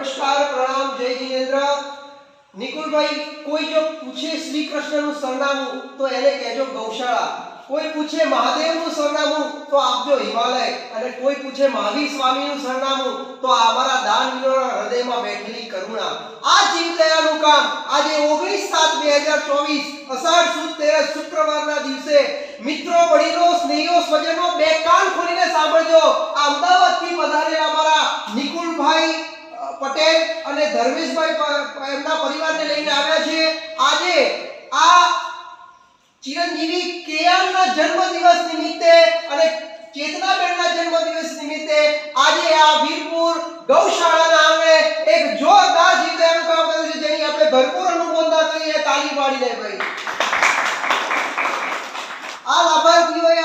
નમસ્કાર, પ્રણામ, જય જિનેન્દ્ર. નિકુલભાઈ, કોઈ જો પૂછે શ્રી કૃષ્ણનું સરનામું, તો એને કહેજો ગૌશાળા. કોઈ પૂછે મહાદેવનું સરનામું, તો આપજો હિમાલય. અને કોઈ પૂછે મહાવીર સ્વામીનું સરનામું, તો અમારા દાનવીરોના હૃદયમાં બેઠેલી કરુણા. આ જીવદયાનું કામ આજે 19 7 2024 અષાઢ સુદ તેરસ શુક્રવારના દિવસે મિત્રો, વડીલો, સ્નેહીઓ, સ્વજનો બે કાન ખોલીને સાંભળજો આ અમદાવાદથી પધારેલા અમારા નિકુલભાઈ અ, પટેલ અને ધર્મેશભાઈ એમના પરિવારને લઈને આવ્યા છે આજે આ ચિરંજીવી કેઆરના જન્મદિવસ નિમિત્તે અને ચેતનાબેનના જન્મદિવસ નિમિત્તે આજે આ વીરપુર ગૌશાળાના આંગણે એક જોરદાર જીવદયાનું કામ કર્યું છે, જેની આપણે ભરપૂર અનુમોદના કરીએ તાલી પાડી દે ભાઈ. આ લાભાર્થીઓએ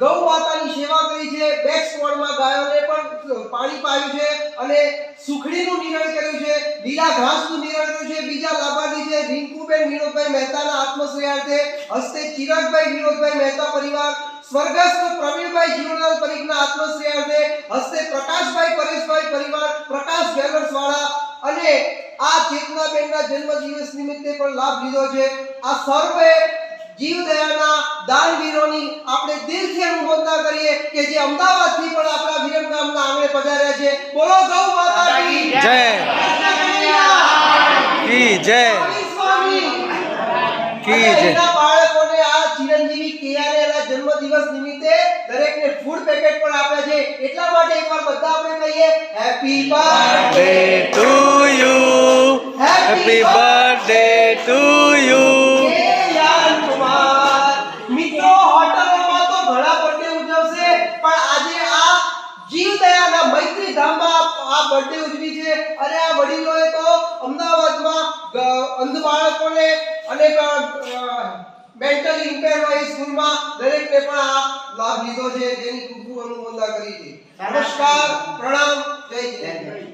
ગૌ માતાની સેવા કરી છે બેક સ્કોડમાં ગાયોને પણ પાણી પાયું છે અને સુખડીનું નિરણ કર્યું છે, લીલા ઘાસનું નિરણ કર્યું છે. બીજા લાભાર્થી છે રિંકુબેન વિનોદભાઈ મહેતાના આત્મશ્રેયાર્થે હસ્તે ચિરાગભાઈ વિનોદભાઈ મહેતા પરિવાર, સ્વર્ગસ્થ પ્રવીણભાઈ જીવનલાલ પરીખના આત્મશ્રેયાર્થે હસ્તે પ્રકાશભાઈ પરેશભાઈ પરિવાર, પ્રકાશ જ્વેલર્સ વાળા અને આ ચેતનાબેનના જન્મદિવસ નિમિત્તે પણ લાભ લીધો છે. આ સર્વે જીવદયાના દાનવીરોની આપણે દિલથી અનુમોદના કરીએ કે જે અમદાવાદથી પણ આપણા વિરમગામના આંગણે પધાર્યા છે. બોલો ગૌ માતા કી જય. કી જય. કી જય. બાળકોને આ ચિરંજીવી કેયાને એના જન્મદિવસ નિમિત્તે દરેકને ફૂડ પેકેટ પણ આપ્યા છે. એટલા માટે એકવાર બધા આપણે કહીએ happy birthday to you happy happy અંધ બાળકોને અને મેન્ટલી ઇમ્પેર હોય સ્કૂલમાં દરેકને પણ આ લાભ લીધો છે જેની ખૂબ ખૂબ અનુમોદના કરી છે. નમસ્કાર પ્રણામ જય જિનેન્દ્ર